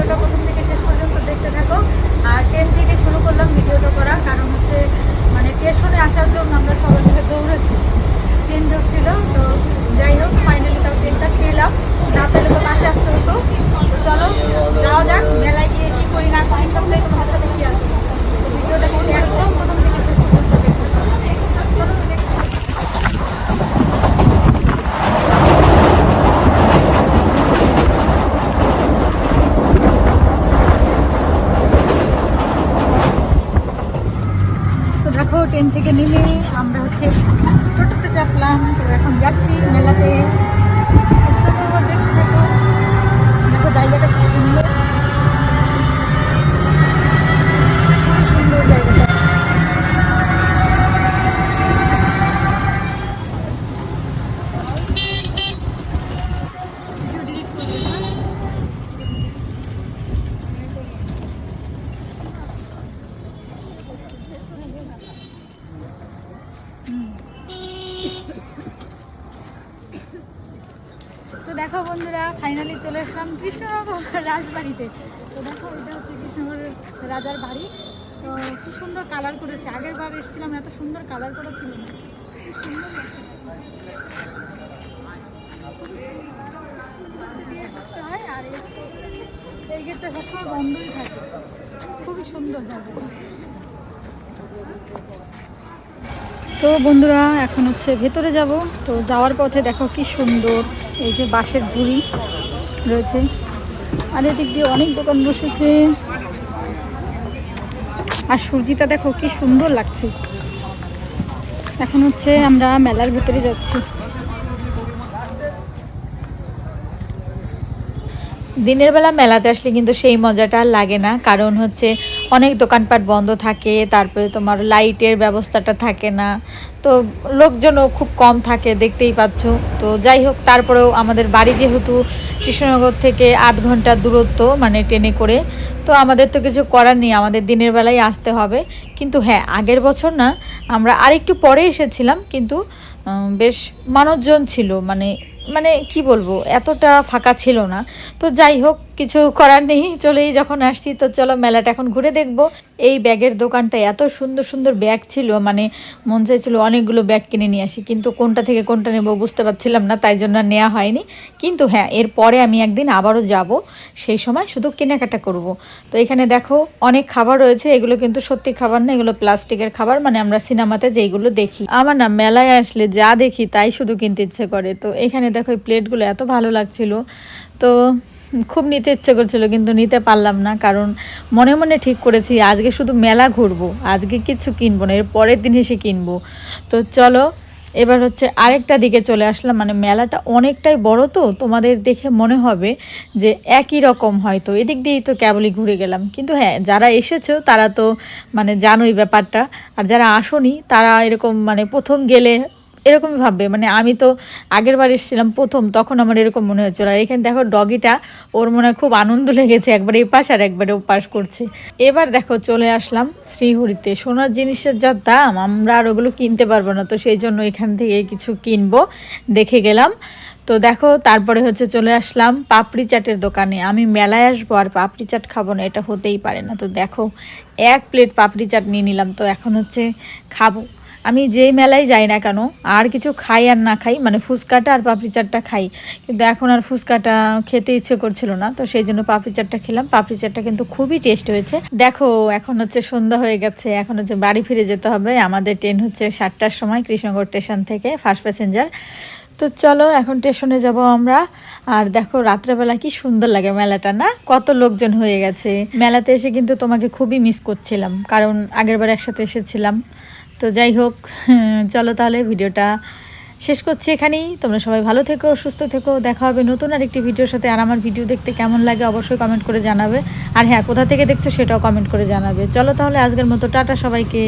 ভিডিওটা প্রথম থেকে শেষ পর্যন্ত দেখতে থাকো। আর ট্রেন থেকে শুরু করলাম ভিডিওটা করা, কারণ হচ্ছে মানে স্টেশনে আসার জন্য আমরা সবাই মিলে দৌড়েছি। ট্রেন ট্রেন থেকে নেমে আমরা হচ্ছে টোটোতে চাপলাম, তো এখন যাচ্ছি মেলাতে। দেখো, জায়গাটা কি সুন্দর। দেখো বন্ধুরা ফাইনালি চলে এসলাম কৃষ্ণনগর রাজবাড়িতে। তো দেখো, এটা হচ্ছে কৃষ্ণনগর রাজার বাড়ি। তো কি সুন্দর কালার করেছে। আগের বার এসেছিলাম, এত সুন্দর কালার করা ছিল না হয় আর এই গেটটা সবসময় বন্ধই থাকে। খুবই সুন্দর জায়গাটা। তো বন্ধুরা, এখন হচ্ছে ভেতরে যাব। তো যাওয়ার পথে দেখো কি সুন্দর, এই যে বাঁশের ঝুড়ি রয়েছে। আর এদিক দিয়ে অনেক দোকান বসেছে। আর সূর্যিটা দেখো কি সুন্দর লাগছে। এখন হচ্ছে আমরা মেলার ভেতরে যাচ্ছি। দিনের বেলা মেলাতে আসলে কিন্তু সেই মজাটা লাগে না। কারণ হচ্ছে অনেক দোকানপাট বন্ধ থাকে, তারপরে তোমার লাইটের ব্যবস্থাটা থাকে না। তো লোকজনও খুব কম থাকে, দেখতেই পাচ্ছ। তো যাই হোক, তারপরেও আমাদের বাড়ি যেহেতু কৃষ্ণনগর থেকে আধ ঘণ্টা দূরত্ব মানে ট্রেনে করে, তো আমাদের তো কিছু করার নেই, আমাদের দিনের বেলায় আসতে হবে। কিন্তু হ্যাঁ আগের বছর না, আমরা আরেকটু পরে এসেছিলাম, কিন্তু বেশ মানুষজন ছিল মানে মানে কি বলব, এতটা ফাঁকা ছিল না। তো যাই হোক কিছু করার নেই, চলেই যখন আসছি তো চলো মেলাটা এখন ঘুরে দেখব। এই ব্যাগের দোকানটা এত সুন্দর সুন্দর ব্যাগ ছিল মানে মন চাইছিল অনেকগুলো ব্যাগ কিনে নিয়ে আসি, কিন্তু কোনটা থেকে কোনটা নেব বুঝতে পারছিলাম না, তাই জন্য নেওয়া হয়নি। কিন্তু হ্যাঁ এরপরে আমি একদিন আবারও যাব, সেই সময় শুধু কেনাকাটা করব। তো এখানে দেখো অনেক খাবার রয়েছে, এগুলো কিন্তু সত্যি খাবার না, এগুলো প্লাস্টিকের খাবার মানে আমরা সিনেমাতে যেইগুলো দেখি। আমার না মেলায় আসলে যা দেখি তাই শুধু কিনতে ইচ্ছে করে। তো এখানে দেখো এই প্লেটগুলো এত ভালো লাগছিল। তো খুব নিতে ইচ্ছে করছিল, কিন্তু নিতে পারলাম না, কারণ মনে মনে ঠিক করেছি, আজকে শুধু মেলা ঘুরবো, আজকে কিছু কিনবো না, এর পরের দিন এসে কিনবো। তো চলো, এবার হচ্ছে আরেকটা দিকে চলে আসলাম মানে মেলাটা অনেকটাই বড় তো, তোমাদের দেখে মনে হবে যে একই রকম হয়তো, এদিক দিয়েই তো কেবলই ঘুরে গেলাম। কিন্তু হ্যাঁ যারা এসেছ, তারা তো মানে জানোই ব্যাপারটা, আর যারা আসনি, তারা এরকম মানে প্রথম গেলে এরকমই ভাববে। মানে আমি তো আগের বার এসেছিলাম প্রথম, তখন আমার এরকম মনে হচ্ছিল। আর এখানে দেখো ডগিটা, ওর মনে হয় খুব আনন্দ লেগেছে একবার এই পাশ আর একবারে ও পাশ করছে। এবার দেখো চলে আসলাম শ্রীহরিতে। সোনার জিনিসের যা দাম, আমরা আর ওগুলো কিনতে পারব না, তো সেই জন্য এখান থেকে কিছু কিনবো। দেখে গেলাম। তো দেখো তারপরে হচ্ছে চলে আসলাম পাপড়ি চাটের দোকানে। আমি মেলায় আসব আর পাপড়ি চাট খাব না, এটা হতেই পারে না। তো দেখো এক প্লেট পাপড়ি চাট নিয়ে নিলাম। তো এখন হচ্ছে খাব। আমি যেই মেলায় যাই না কেন, আর কিছু খাই আর না খাই মানে ফুচকাটা আর পাপড়ি চাটটা খাই। কিন্তু এখন আর ফুচকাটা খেতে ইচ্ছে করছিল না, তো সেই জন্য পাপড়ি চাটটা খেলাম। পাপড়ি চাটটা কিন্তু খুবই টেস্ট হয়েছে। দেখো, এখন হচ্ছে সন্ধ্যা হয়ে গেছে, এখন হচ্ছে বাড়ি ফিরে যেতে হবে। আমাদের ট্রেন হচ্ছে সাতটার সময় কৃষ্ণনগর স্টেশন থেকে ফার্স্ট প্যাসেঞ্জার তো চলো, এখন স্টেশনে যাব আমরা। আর দেখো, রাত্রেবেলা কি সুন্দর লাগে মেলাটা, না? কত লোকজন হয়ে গেছে। মেলাতে এসে কিন্তু তোমাকে খুবই মিস করছিলাম, কারণ আগেরবার একসাথে এসেছিলাম। তো যাই হোক, চলো তাহলে ভিডিওটা শেষ করছি এখানেই। তোমরা সবাই ভালো থেকো, সুস্থ থেকো, দেখা হবে নতুন আর একটি ভিডিওর সাথে। আর আমার ভিডিও দেখতে কেমন লাগে অবশ্যই কমেন্ট করে জানাবে। আর হ্যাঁ কোথা থেকে দেখছ সেটাও কমেন্ট করে জানাবে। চলো তাহলে আজকের মতো, টাটা সবাইকে।